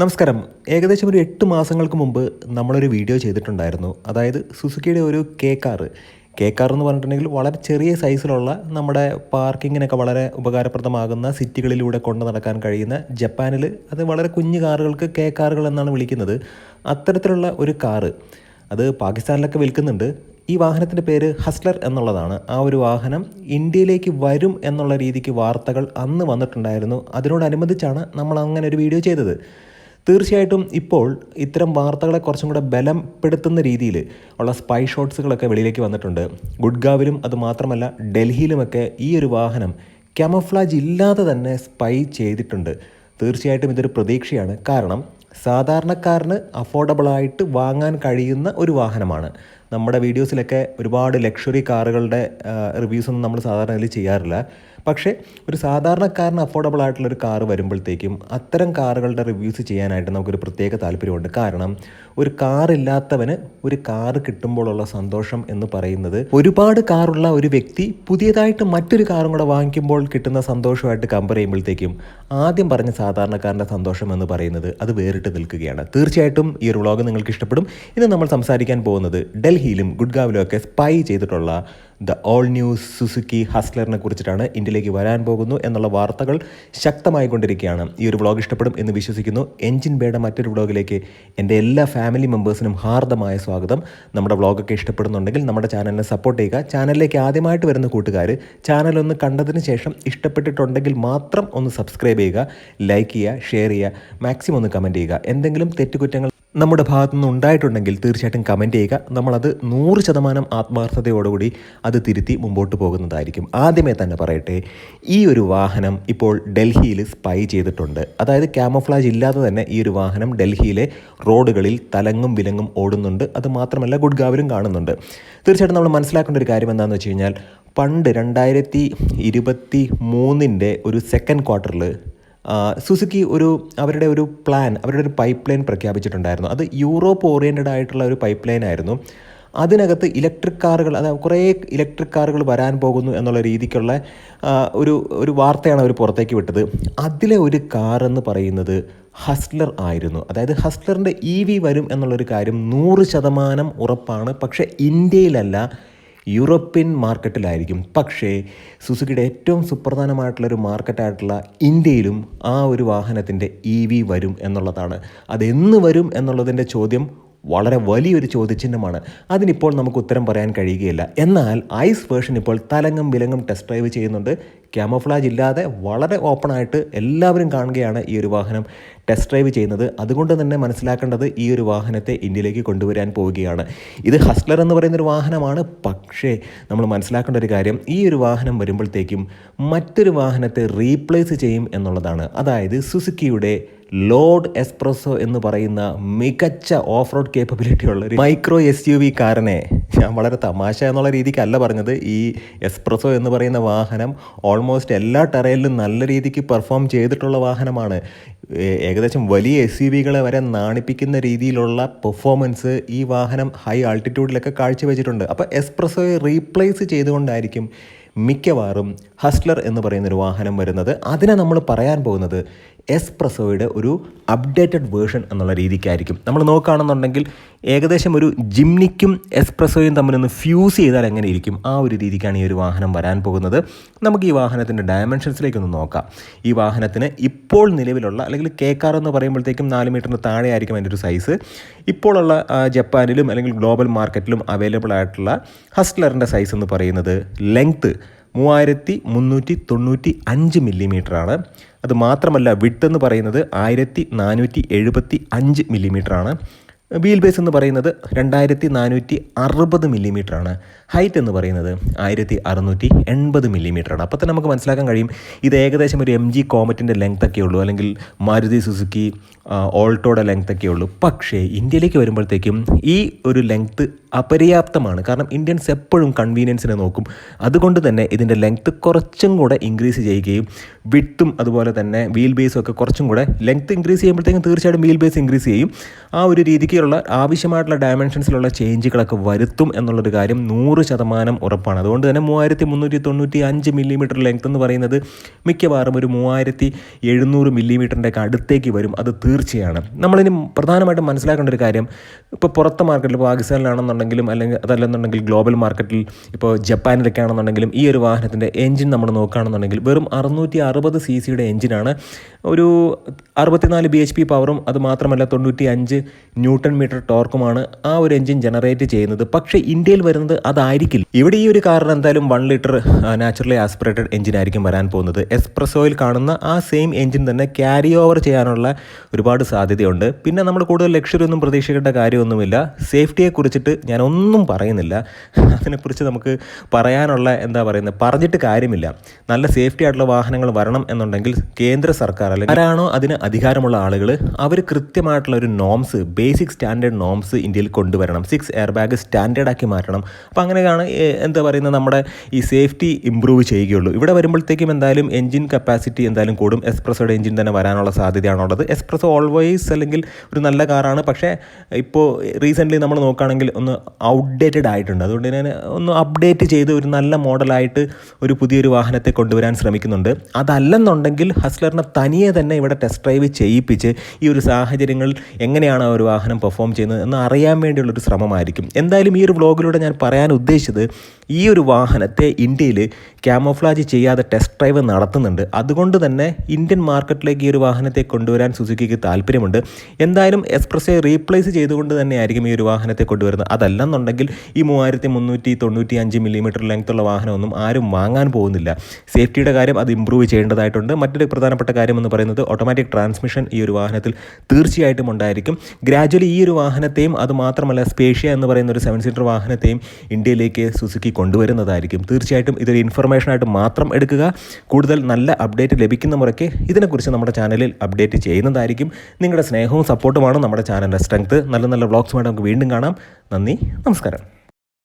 നമസ്കാരം. ഏകദേശം ഒരു എട്ട് മാസങ്ങൾക്ക് മുമ്പ് നമ്മളൊരു വീഡിയോ ചെയ്തിട്ടുണ്ടായിരുന്നു. അതായത് സുസുക്കിയുടെ ഒരു കെ കാർ കെ കാർ എന്ന് പറഞ്ഞിട്ടുണ്ടെങ്കിൽ വളരെ ചെറിയ സൈസിലുള്ള നമ്മുടെ പാർക്കിങ്ങിനൊക്കെ വളരെ ഉപകാരപ്രദമാകുന്ന സിറ്റികളിലൂടെ കൊണ്ടു നടക്കാൻ കഴിയുന്ന ജപ്പാനിൽ അത് വളരെ കുഞ്ഞു കാറുകൾക്ക് കെ കാറുകൾ എന്നാണ് വിളിക്കുന്നത്. അത്തരത്തിലുള്ള ഒരു കാറ് അത് പാകിസ്ഥാനിലൊക്കെ വിൽക്കുന്നുണ്ട്. ഈ വാഹനത്തിന്റെ പേര് ഹസ്ലർ എന്നുള്ളതാണ്. ആ ഒരു വാഹനം ഇന്ത്യയിലേക്ക് വരും എന്നുള്ള രീതിക്ക് വാർത്തകൾ അന്ന് വന്നിട്ടുണ്ടായിരുന്നു. അതിനോടനുബന്ധിച്ചാണ് നമ്മൾ അങ്ങനെ ഒരു വീഡിയോ ചെയ്തത്. തീർച്ചയായിട്ടും ഇപ്പോൾ ഇത്തരം വാർത്തകളെ കുറച്ചും കൂടെ ബലപ്പെടുത്തുന്ന രീതിയിൽ ഉള്ള സ്പൈ ഷോട്ട്സുകളൊക്കെ വെളിയിലേക്ക് വന്നിട്ടുണ്ട്. ഗുഡ്ഗാവിലും അതുമാത്രമല്ല ഡൽഹിയിലുമൊക്കെ ഈ ഒരു വാഹനം ക്യാമഫ്ലാജ് ഇല്ലാതെ തന്നെ സ്പൈ ചെയ്തിട്ടുണ്ട്. തീർച്ചയായിട്ടും ഇതൊരു പ്രതീക്ഷയാണ്. കാരണം സാധാരണക്കാരന് അഫോർഡബിളായിട്ട് വാങ്ങാൻ കഴിയുന്ന ഒരു വാഹനമാണ്. നമ്മുടെ വീഡിയോസിലൊക്കെ ഒരുപാട് ലക്ഷറി കാറുകളുടെ റിവ്യൂസ് ഒന്നും നമ്മൾ സാധാരണ ഇതിൽ ചെയ്യാറില്ല. പക്ഷേ ഒരു സാധാരണക്കാരന് അഫോർഡബിൾ ആയിട്ടുള്ള ഒരു കാറ് വരുമ്പോഴത്തേക്കും അത്തരം കാറുകളുടെ റിവ്യൂസ് ചെയ്യാനായിട്ട് നമുക്കൊരു പ്രത്യേക താല്പര്യമുണ്ട്. കാരണം ഒരു കാറില്ലാത്തവന് ഒരു കാറ് കിട്ടുമ്പോഴുള്ള സന്തോഷം എന്ന് പറയുന്നത് ഒരുപാട് കാറുള്ള ഒരു വ്യക്തി പുതിയതായിട്ട് മറ്റൊരു കാറും കൂടെ വാങ്ങിക്കുമ്പോൾ കിട്ടുന്ന സന്തോഷമായിട്ട് കമ്പയർ ചെയ്യുമ്പോഴത്തേക്കും ആദ്യം പറഞ്ഞ സാധാരണക്കാരന്റെ സന്തോഷം എന്ന് പറയുന്നത് അത് വേറിട്ട് നിൽക്കുകയാണ്. തീർച്ചയായിട്ടും ഈ ഒരു വ്ളോഗ് നിങ്ങൾക്ക് ഇഷ്ടപ്പെടും. ഇന്ന് നമ്മൾ സംസാരിക്കാൻ പോകുന്നത് ഡൽഹിയിലും ഗുഡ്ഗാവിലും ഒക്കെ സ്പൈ ചെയ്തിട്ടുള്ള ദ ഓൾ ന്യൂസ് സുസുക്കി ഹസ്ലറിനെ കുറിച്ചിട്ടാണ് ഇന്ത്യയിലേക്ക് വരാൻ പോകുന്നു എന്നുള്ള വാർത്തകൾ ശക്തമായി കൊണ്ടിരിക്കുകയാണ്. ഈ ഒരു വ്ളോഗ് ഇഷ്ടപ്പെടും എന്ന് വിശ്വസിക്കുന്നു. എൻജിൻ ബേയുടെ മറ്റൊരു വ്ളോഗിലേക്ക് എന്റെ എല്ലാ ഫാമിലി മെമ്പേഴ്സിനും ഹാർദമായ സ്വാഗതം. നമ്മുടെ വ്ളോഗൊക്കെ ഇഷ്ടപ്പെടുന്നുണ്ടെങ്കിൽ നമ്മുടെ ചാനലിനെ സപ്പോർട്ട് ചെയ്യുക. ചാനലിലേക്ക് ആദ്യമായിട്ട് വരുന്ന കൂട്ടുകാർ ചാനലൊന്ന് കണ്ടതിന് ശേഷം ഇഷ്ടപ്പെട്ടിട്ടുണ്ടെങ്കിൽ മാത്രം ഒന്ന് സബ്സ്ക്രൈബ് ചെയ്യുക ലൈക്ക് ചെയ്യുക ഷെയർ ചെയ്യുക മാക്സിമം ഒന്ന് കമന്റ് ചെയ്യുക. എന്തെങ്കിലും തെറ്റുകുറ്റങ്ങൾ നമ്മുടെ ഭാഗത്തു നിന്ന് ഉണ്ടായിട്ടുണ്ടെങ്കിൽ തീർച്ചയായിട്ടും കമന്റ് ചെയ്യുക. നമ്മളത് നൂറ് ശതമാനം ആത്മാർത്ഥതയോടുകൂടി അത് തിരുത്തി മുമ്പോട്ട് പോകുന്നതായിരിക്കും. ആദ്യമേ തന്നെ പറയട്ടെ ഈ ഒരു വാഹനം ഇപ്പോൾ ഡൽഹിയിൽ സ്പൈ ചെയ്തിട്ടുണ്ട്. അതായത് ക്യാമഫ്ലാജ് ഇല്ലാതെ തന്നെ ഈ ഒരു വാഹനം ഡൽഹിയിലെ റോഡുകളിൽ തലങ്ങും വിലങ്ങും ഓടുന്നുണ്ട്. അത് മാത്രമല്ല ഗുഡ്ഗാവിലും കാണുന്നുണ്ട്. തീർച്ചയായിട്ടും നമ്മൾ മനസ്സിലാക്കേണ്ട ഒരു കാര്യം എന്താണെന്ന് വെച്ച് കഴിഞ്ഞാൽ പണ്ട് രണ്ടായിരത്തി ഇരുപത്തി മൂന്നിന്റെ ഒരു സെക്കൻഡ് ക്വാർട്ടറിൽ സുസുക്കി ഒരു അവരുടെ ഒരു പ്ലാൻ അവരുടെ ഒരു പൈപ്പ് ലൈൻ പ്രഖ്യാപിച്ചിട്ടുണ്ടായിരുന്നു. അത് യൂറോപ്പ് ഓറിയന്റഡ് ആയിട്ടുള്ള ഒരു പൈപ്പ് ലൈൻ ആയിരുന്നു. അതിനകത്ത് ഇലക്ട്രിക് കാറുകൾ അതായത് കുറേ ഇലക്ട്രിക് കാറുകൾ വരാൻ പോകുന്നു എന്നുള്ള രീതിക്കുള്ള ഒരു ഒരു വാർത്തയാണ് അവർ പുറത്തേക്ക് വിട്ടത്. അതിലെ ഒരു കാർ എന്ന് പറയുന്നത് ഹസ്ലർ ആയിരുന്നു. അതായത് ഹസ്ലറിന്റെ ഇ വി വരും എന്നുള്ളൊരു കാര്യം നൂറ് ശതമാനം ഉറപ്പാണ്. പക്ഷേ ഇന്ത്യയിലല്ല യൂറോപ്യൻ മാർക്കറ്റിലായിരിക്കും. പക്ഷേ സുസുക്കിയുടെ ഏറ്റവും സുപ്രധാനമായിട്ടുള്ളൊരു മാർക്കറ്റായിട്ടുള്ള ഇന്ത്യയിലും ആ ഒരു വാഹനത്തിന്റെ ഇ വി വരും എന്നുള്ളതാണ്. അതെന്ന് വരും എന്നുള്ളതിന്റെ ചോദ്യം വളരെ വലിയൊരു ചോദ്യചിഹ്നമാണ്. അതിനിപ്പോൾ നമുക്ക് ഉത്തരം പറയാൻ കഴിയുകയില്ല. എന്നാൽ ഐസ് വേർഷൻ ഇപ്പോൾ തലങ്ങും വിലങ്ങും ടെസ്റ്റ് ഡ്രൈവ് ചെയ്യുന്നുണ്ട്. ക്യാമഫ്ലാജ് ഇല്ലാതെ വളരെ ഓപ്പണായിട്ട് എല്ലാവരും കാണുകയാണ് ഈ ഒരു വാഹനം. ടെസ്റ്റ് ഡ്രൈവ് ചെയ്യുന്നത് അതുകൊണ്ട് തന്നെ മനസ്സിലാക്കേണ്ടത് ഈ ഒരു വാഹനത്തെ ഇന്ത്യയിലേക്ക് കൊണ്ടുവരാൻ പോവുകയാണ്. ഇത് ഹസ്ലർ എന്ന് പറയുന്നൊരു വാഹനമാണ്. പക്ഷേ നമ്മൾ മനസ്സിലാക്കേണ്ട ഒരു കാര്യം ഈ ഒരു വാഹനം വരുമ്പോഴത്തേക്കും മറ്റൊരു വാഹനത്തെ റീപ്ലേസ് ചെയ്യും എന്നുള്ളതാണ്. അതായത് സുസുക്കിയുടെ ലോഡ് എസ്പ്രസോ എന്ന് പറയുന്ന മികച്ച ഓഫ് റോഡ് കേപ്പബിലിറ്റി ഉള്ള ഒരു മൈക്രോ എസ് യു വി കാറിനെ ഞാൻ വളരെ തമാശ എന്നുള്ള രീതിക്കല്ല പറഞ്ഞത്. ഈ എസ്പ്രസോ എന്ന് പറയുന്ന വാഹനം ഓൾമോസ്റ്റ് എല്ലാ ടെറയിലും നല്ല രീതിക്ക് പെർഫോം ചെയ്തിട്ടുള്ള വാഹനമാണ്. ഏകദേശം വലിയ എസ് യു വികളെ വരെ നാണിപ്പിക്കുന്ന രീതിയിലുള്ള പെർഫോമൻസ് ഈ വാഹനം ഹൈ ആൾട്ടിറ്റ്യൂഡിലൊക്കെ കാഴ്ചവെച്ചിട്ടുണ്ട്. അപ്പോൾ എസ്പ്രസോയെ റീപ്ലേസ് ചെയ്തുകൊണ്ടായിരിക്കും മിക്കവാറും ഹസ്ലർ എന്ന് പറയുന്നൊരു വാഹനം വരുന്നത്. അതിനെ നമ്മൾ പറയാൻ പോകുന്നത് എസ്പ്രസോയുടെ ഒരു അപ്ഡേറ്റഡ് വേർഷൻ എന്നുള്ള രീതിക്കായിരിക്കും. നമ്മൾ നോക്കുകയാണെന്നുണ്ടെങ്കിൽ ഏകദേശം ഒരു ജിംനിക്കും എസ്പ്രസോയും തമ്മിലൊന്ന് ഫ്യൂസ് ചെയ്താൽ എങ്ങനെ ഇരിക്കും? ആ ഒരു രീതിക്കാണ് ഈ ഒരു വാഹനം വരാൻ പോകുന്നത്. നമുക്ക് ഈ വാഹനത്തിന്റെ ഡയമെൻഷൻസിലേക്കൊന്ന് നോക്കാം. ഈ വാഹനത്തിന് ഇപ്പോൾ നിലവിലുള്ള അല്ലെങ്കിൽ കെ കാർ എന്ന് പറയുമ്പോഴത്തേക്കും നാല് മീറ്ററിന് താഴെ ആയിരിക്കും അതിന്റെ ഒരു സൈസ് ഇപ്പോഴുള്ള ജപ്പാനിലും അല്ലെങ്കിൽ ഗ്ലോബൽ മാർക്കറ്റിലും അവൈലബിൾ ആയിട്ടുള്ള ഹസ്റ്റ്ലറിന്റെ സൈസ് എന്ന് പറയുന്നത് ലെങ്ത്ത് മൂവായിരത്തി മുന്നൂറ്റി തൊണ്ണൂറ്റി അഞ്ച് മില്ലിമീറ്ററാണ്. അത് മാത്രമല്ല വിട്ട് എന്ന് പറയുന്നത് ആയിരത്തി നാനൂറ്റി എഴുപത്തി അഞ്ച് മില്ലിമീറ്ററാണ്. വീൽ ബേസ് എന്ന് പറയുന്നത് രണ്ടായിരത്തി നാനൂറ്റി അറുപത് മില്ലിമീറ്ററാണ്. ഹൈറ്റ് എന്ന് പറയുന്നത് ആയിരത്തി അറുന്നൂറ്റി എൺപത് മില്ലിമീറ്ററാണ് അപ്പോൾ തന്നെ നമുക്ക് മനസ്സിലാക്കാൻ കഴിയും ഇത് ഏകദേശം ഒരു എം ജി കോമറ്റിന്റെ ലെങ്ത് ഒക്കെ ഉള്ളൂ അല്ലെങ്കിൽ മാരുതി സുസുക്കി ഓൾട്ടോയുടെ ലെങ്ത് ഒക്കെ ഉള്ളൂ. പക്ഷേ ഇന്ത്യയിലേക്ക് വരുമ്പോഴത്തേക്കും ഈ ഒരു ലെങ്ത്ത് അപര്യാപ്തമാണ്. കാരണം ഇന്ത്യൻസ് എപ്പോഴും കൺവീനിയൻസിനെ നോക്കും. അതുകൊണ്ട് തന്നെ ഇതിന്റെ ലെങ്ത്ത് കുറച്ചും കൂടെ ഇൻക്രീസ് ചെയ്യുകയും വിട്ടും അതുപോലെ തന്നെ വീൽ ബേസും ഒക്കെ കുറച്ചും കൂടെ ലെങ്ത്ത് ഇൻക്രീസ് ചെയ്യുമ്പോഴത്തേക്കും തീർച്ചയായിട്ടും വീൽ ബേസ് ഇൻക്രീസ് ചെയ്യും. ആ ഒരു രീതിക്കുള്ള ആവശ്യമായിട്ടുള്ള ഡയമെൻഷൻസിലുള്ള ചേഞ്ചുകളൊക്കെ വരുത്തും എന്നുള്ളൊരു കാര്യം നൂറ് നൂറ് ശതമാനം ഉറപ്പാണ്. അതുകൊണ്ട് തന്നെ മൂവായിരത്തി മുന്നൂറ്റി തൊണ്ണൂറ്റി അഞ്ച് മില്ലിമീറ്റർ ലെങ്ത് എന്ന് പറയുന്നത് മിക്കവാറും ഒരു മൂവായിരത്തി എഴുന്നൂറ് മില്ലിമീറ്ററിന്റെ ഒക്കെ അടുത്തേക്ക് വരും. അത് തീർച്ചയാണ്. നമ്മളിനി പ്രധാനമായിട്ടും മനസ്സിലാക്കേണ്ട ഒരു കാര്യം ഇപ്പോൾ പുറത്തെ മാർക്കറ്റിൽ പാകിസ്ഥാനിലാണെന്നുണ്ടെങ്കിലും അല്ലെങ്കിൽ അതല്ലെന്നുണ്ടെങ്കിൽ ഗ്ലോബൽ മാർക്കറ്റിൽ ഇപ്പോൾ ജപ്പാനിലൊക്കെ ആണെന്നുണ്ടെങ്കിലും ഈ ഒരു വാഹനത്തിന്റെ എഞ്ചിൻ നമ്മൾ നോക്കുകയാണെന്നുണ്ടെങ്കിൽ വെറും അറുന്നൂറ്റി അറുപത് സി സിയുടെ എഞ്ചിനാണ് ഒരു അറുപത്തിനാല് ബി എച്ച് പി പവറും അത് മാത്രമല്ല തൊണ്ണൂറ്റി അഞ്ച് ന്യൂട്ടൺ മീറ്റർ ടോർക്കുമാണ് ആ ഒരു എഞ്ചിൻ ജനറേറ്റ് ചെയ്യുന്നത്. പക്ഷേ ഇന്ത്യയിൽ വരുന്നത് അതായിരിക്കില്ല ഇവിടെ ഈ ഒരു കാറിന് എന്തായാലും one litre naturally aspirated engine ആയിരിക്കും വരാൻ പോകുന്നത്. എക്സ്പ്രസോയിൽ കാണുന്ന ആ സെയിം എഞ്ചിൻ തന്നെ ക്യാരി ഓവർ ചെയ്യാനുള്ള ഒരുപാട് സാധ്യതയുണ്ട്. പിന്നെ നമ്മൾ കൂടുതൽ ലക്ഷറി ഒന്നും പ്രതീക്ഷിക്കേണ്ട കാര്യമൊന്നുമില്ല. സേഫ്റ്റിയെ കുറിച്ചിട്ട് ഞാൻ ഒന്നും പറയുന്നില്ല. അതിനെക്കുറിച്ച് നമുക്ക് പറയാനുള്ള എന്താ പറയുന്നത്? പറഞ്ഞിട്ട് കാര്യമില്ല. നല്ല സേഫ്റ്റി ആയിട്ടുള്ള വാഹനങ്ങൾ വരണം എന്നുണ്ടെങ്കിൽ കേന്ദ്ര സർക്കാർ അല്ലെങ്കിൽ ആരാണോ അതിന് അധികാരമുള്ള ആളുകൾ അവർ കൃത്യമായിട്ടുള്ള ഒരു നോംസ് ബേസിക് സ്റ്റാൻഡേർഡ് നോംസ് ഇന്ത്യയിൽ കൊണ്ടുവരണം. സിക്സ് എയർ ബാഗ് സ്റ്റാൻഡേർഡ് ആക്കി മാറ്റണം. അപ്പോൾ അങ്ങനെയാണ് എന്താ പറയുന്നത് നമ്മുടെ ഈ സേഫ്റ്റി ഇമ്പ്രൂവ് ചെയ്യുകയുള്ളൂ. ഇവിടെ വരുമ്പോഴത്തേക്കും എന്തായാലും എഞ്ചിൻ കപ്പാസിറ്റി എന്തായാലും കൂടും. എക്സ്പ്രസോയുടെ എഞ്ചിൻ തന്നെ വരാനുള്ള സാധ്യതയാണുള്ളത്. എക്സ്പ്രസ് ഓൾവേസ് അല്ലെങ്കിൽ ഒരു നല്ല കാറാണ്. പക്ഷേ ഇപ്പോൾ റീസെന്റ്ലി നമ്മൾ നോക്കുകയാണെങ്കിൽ ഒന്ന് ഔട്ട്ഡേറ്റഡ് ആയിട്ടുണ്ട്. അതുകൊണ്ട് ഞാൻ ഒന്ന് അപ്ഡേറ്റ് ചെയ്ത് ഒരു നല്ല മോഡലായിട്ട് ഒരു പുതിയൊരു വാഹനത്തെ കൊണ്ടുവരാൻ ശ്രമിക്കുന്നുണ്ട്. അതല്ലെന്നുണ്ടെങ്കിൽ ഹസ്ലറിനെ തനിയെ തന്നെ ഇവിടെ ടെസ്റ്റ് ഡ്രൈവ് ചെയ്യിപ്പിച്ച് ഈ ഒരു സാഹചര്യങ്ങളിൽ എങ്ങനെയാണ് ആ ഒരു വാഹനം പെർഫോം ചെയ്യുന്നത് എന്ന് അറിയാൻ വേണ്ടിയുള്ളൊരു ശ്രമമായിരിക്കും. എന്തായാലും ഈ ഒരു വ്ളോഗിലൂടെ ഞാൻ പറയാൻ ഉദ്ദേശിച്ചത് ഈ ഒരു വാഹനത്തെ ഇന്ത്യയിൽ ക്യാമോഫ്ലാജ് ചെയ്യാതെ ടെസ്റ്റ് ഡ്രൈവ് നടത്തുന്നുണ്ട്. അതുകൊണ്ട് തന്നെ ഇന്ത്യൻ മാർക്കറ്റിലേക്ക് ഈ ഒരു വാഹനത്തെ കൊണ്ടുവരാൻ സുസുക്കിക്ക് താല്പര്യമുണ്ട്. എന്തായാലും എക്സ്പ്രസ്സെ റീപ്ലേസ് ചെയ്തുകൊണ്ട് തന്നെയായിരിക്കും ഈ ഒരു വാഹനത്തെ കൊണ്ടുവരുന്നത്. അതല്ലെന്നുണ്ടെങ്കിൽ ഈ മൂവായിരത്തി മുന്നൂറ്റി തൊണ്ണൂറ്റി അഞ്ച് മില്ലിമീറ്റർ ലെങ്ത്തുള്ള വാഹനമൊന്നും ആരും വാങ്ങാൻ പോകുന്നില്ല. സേഫ്റ്റിയുടെ കാര്യം അത് ഇമ്പ്രൂവ് ചെയ്യേണ്ടതായിട്ടുണ്ട്. മറ്റൊരു പ്രധാനപ്പെട്ട കാര്യം എന്ന് പറയുന്നത് ഓട്ടോമാറ്റിക് ട്രാൻസ്മിഷൻ ഈ ഒരു വാഹനത്തിൽ തീർച്ചയായിട്ടും ഉണ്ടായിരിക്കും. ഗ്രാജ്വലി ഈ ഒരു വാഹനത്തെയും അതുമാത്രമല്ല സ്പേഷ്യ എന്ന് പറയുന്ന ഒരു സെവൻ സീറ്റർ വാഹനത്തെയും ഇന്ത്യയിലേക്ക് സുസുക്കി കൊണ്ടുവരുന്നതായിരിക്കും. തീർച്ചയായിട്ടും ഇതൊരു ഇൻഫർമേഷനായിട്ട് മാത്രം എടുക്കുക. കൂടുതൽ നല്ല അപ്ഡേറ്റ് ലഭിക്കുന്ന മുറയ്ക്ക് ഇതിനെക്കുറിച്ച് നമ്മുടെ ചാനലിൽ അപ്ഡേറ്റ് ചെയ്യുന്നതായിരിക്കും. നിങ്ങളുടെ സ്നേഹവും സപ്പോർട്ടുമാണ് നമ്മുടെ ചാനലിന്റെ സ്ട്രെങ്ത് നല്ല നല്ല വ്ളോഗ്സുമായിട്ട് നമുക്ക് വീണ്ടും കാണാം. നന്ദി നമസ്കാരം.